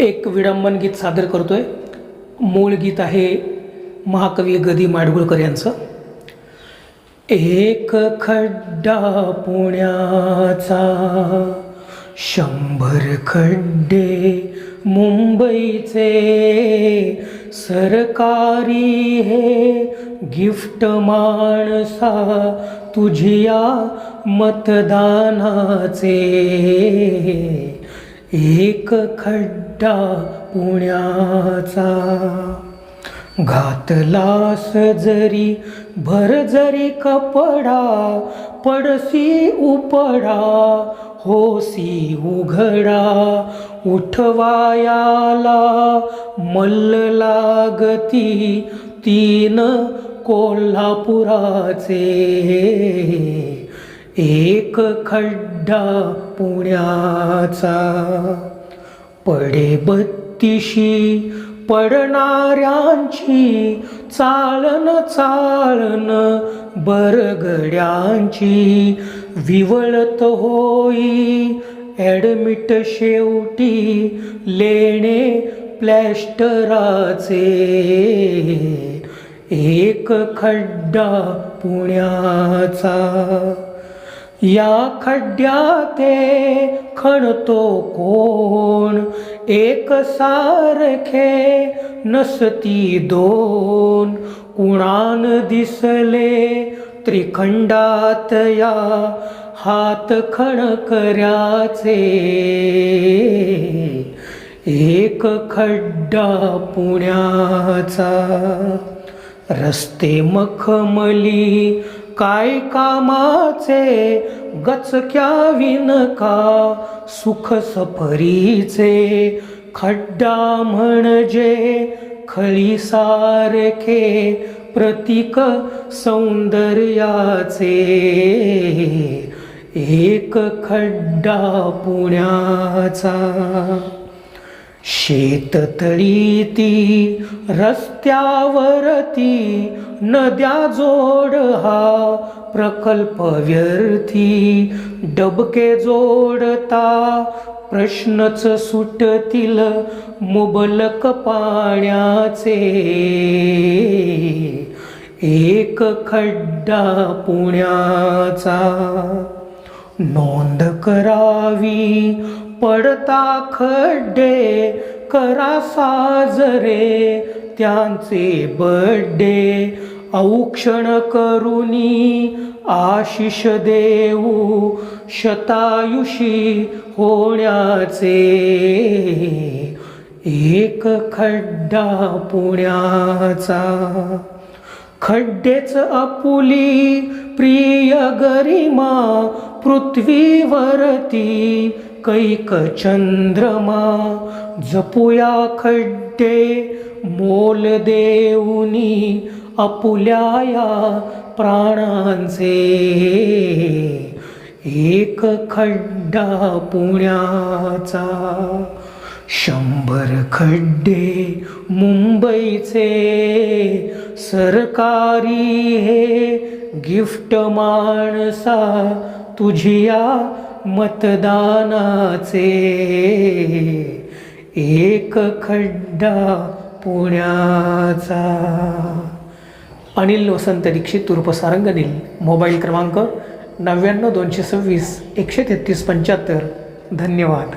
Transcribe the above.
एक विडंबन गीत सादर करतो आहे मूळ गीत आहे महाकवी गदी माडगुळकर यांचं. एक खड्डा पुण्याचा शंभर खड्डे मुंबईचे. सरकारी हे गिफ्ट माणसा तुझिया मतदानाचे. एक खड्डा पुण्याचा. घातलास जरी भर जरी कपडा पडसी उपडा होसी उघडा उठवायाला मल्ल लागती तीन कोल्हापुराचे. एक खड्डा पुण्याचा. पडे बत्तीशी पडणाऱ्यांची चालन चालन बरगड्यांची. विवळत होई ॲडमिट शेवटी लेणे प्लॅस्टराचे. एक खड्डा पुण्याचा. या खड्ड्याते खणतो कोण? एक सारखे नसती दोन. कुणान दिसले त्रिखंडात या हात खणकऱ्याचे? एक खड्डा पुण्याचा रस्ते मखमली काय कामाचे? गचक्या विनका सुख सफरीचे खड्डा म्हणजे खळी सारखे प्रतीक सौंदर्याचे. एक खड्डा पुण्याचा. शेततळी ती रस्त्यावरती नद्या जोड हा प्रकल्प व्यर्थी. डबके जोडता प्रश्नच सुटतील मुबलक पाण्याचे. एक खड्डा पुण्याचा नोंद करावी पडता खड्डे करा साजरे त्यांचे बड्डे. औक्षण करुनी आशिष देऊ शतायुषी होण्याचे. एक खड्डा पुण्याचा. खड्डेच आपुली प्रिय गरिमा पृथ्वीवरती कैक चंद्रमा जपुया खड्डे मोल देऊनी अपुल्याया प्राणांचे. एक खड्डा पुण्याचा शंभर खड्डे मुंबईचे. सरकारी हे गिफ्ट माणसा तुझिया मतदानाचे एक खड्डा पुण्याचा. अनिल वसंत दीक्षित तुर्प सारंगनील मोबाईल क्रमांक नव्याण्णव दोनशे सव्वीस एकशे तेहतीस पंच्याहत्तर. धन्यवाद.